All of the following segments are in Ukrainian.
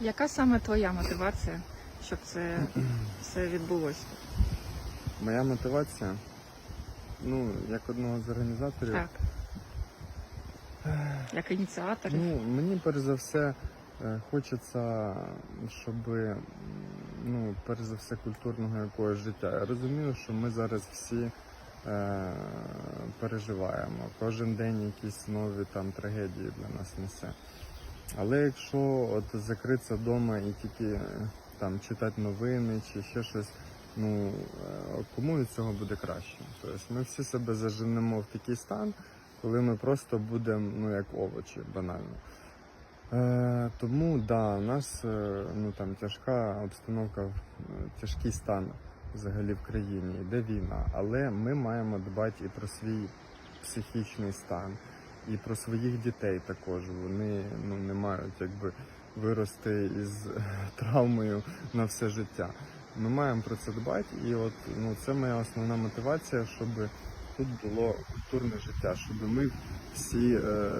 Яка саме твоя мотивація, щоб це все відбулося? моя мотивація, ну, як одного з організаторів, Так. Як ініціатор? ну, мені перш за все е, хочеться, щоб ну, перш за все, культурного якогось життя. Я розумію, що ми зараз всі е, переживаємо. Кожен день якісь нові там трагедії для нас несе. Але якщо от закритися вдома і тільки е, там читати новини чи ще щось, ну е, кому від цього буде краще? Тобто ми всі себе заженемо в такий стан, коли ми просто будемо ну як овочі, банально. Е, тому да, у нас е, ну там тяжка обстановка, тяжкий стан взагалі в країні, йде війна, але ми маємо дбати і про свій психічний стан, і про своїх дітей також. Вони ну не мають якби вирости із е, травмою на все життя. Ми маємо про це дбати, і от ну це моя основна мотивація, щоб тут було культурне життя, щоб ми всі е,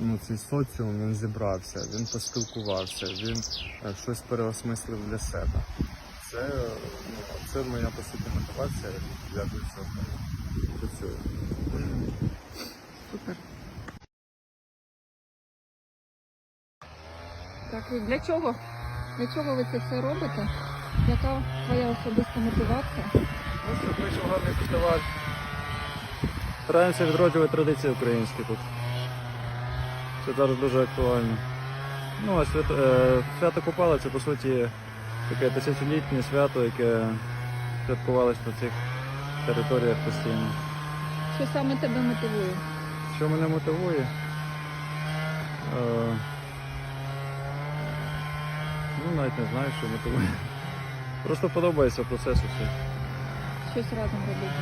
ну цей соціум він зібрався, він поспілкувався, він е, щось переосмислив для себе. Це, е, ну, це моя по суті мотивація. Я до цього працюю. Так, і для чого? Для чого ви це все робите? Яка твоя особиста мотивація? Ну що, прийшов гарний фестиваль. Стараємося відроджувати традиції українські тут. Це зараз дуже актуально. Ну, а свято, е, свято Купала це по суті таке тисячолітнє свято, яке святкувалось на цих територіях постійно. Що саме тебе мотивує? Що мене мотивує? Е, ну, навіть не знаю, що мотивує. Просто подобається процес усіх. Щось разом робити?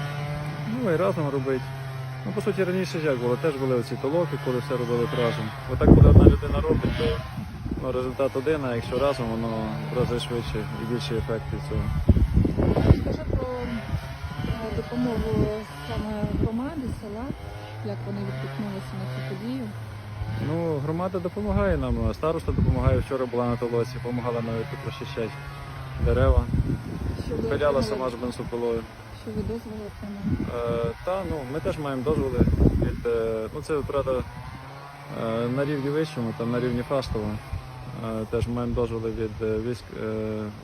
Ну і разом робити. Ну, по суті, раніше як було, теж були оці толоки, коли все робили разом. Отак, коли одна людина робить, то ну, результат один, а якщо разом, воно в рази швидше і більший ефект від цього. Скажи про допомогу саме громади, села, як вони відгукнулися на цю подію. Громада допомагає нам, староста допомагає. Вчора була на толоці, допомагала навіть тут розчищати дерева. Пиляла сама з бензопилою. Що ви дозволи отримали? Е, та, ну, ми теж маємо дозволи від. е, ну, це правда е, на рівні вищому, там на рівні фастового. Е, теж маємо дозволи від е, військ е,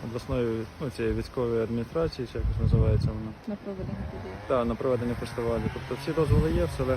обласної ну, цієї військової адміністрації, чи якось називається воно. На проведення події? Та, на проведення фестивалю. Тобто всі дозволи є, все